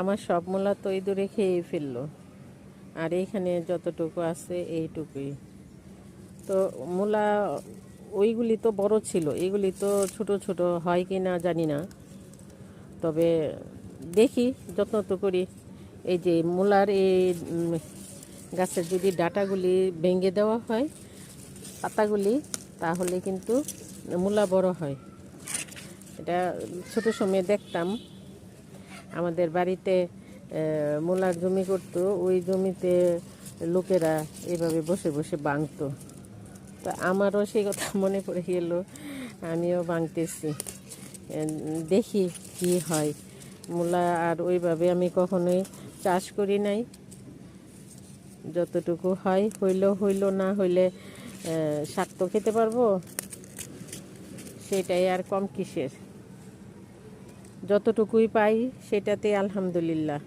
আমার সব মূলা তো ইঁদুরে খেয়ে ফেলল। আর এইখানে যতটুকু আছে এইটুকুই। তো মূলা ওইগুলি তো বড় ছিল এইগুলি তো ছোট ছোট হয় কি না জানি না। তবে দেখি, যত্ন তো করি। এই যে মূলার এই গাছের যদি ডাটাগুলি ভেঙে দেওয়া হয়, পাতাগুলি, তাহলে কিন্তু মূলা বড় হয়। এটা ছোট সময় দেখতাম। আমাদের বাড়িতে মূলার জমি করতো, ওই জমিতে লোকেরা এভাবে বসে বসে বাঙতো তো আমারও সেই কথা মনে পড়ে গেল, আমিও বাঙতেছি দেখি কি হয়। মূলা আর ওইভাবে আমি কখনোই চাষ করি নাই। যতটুকু হয়, হইলেও হইল না হইলে শাক তো খেতে পারব। সেটাই আর কম কিসের। যতটুকুই পাই সেটাতে আলহামদুলিল্লাহ।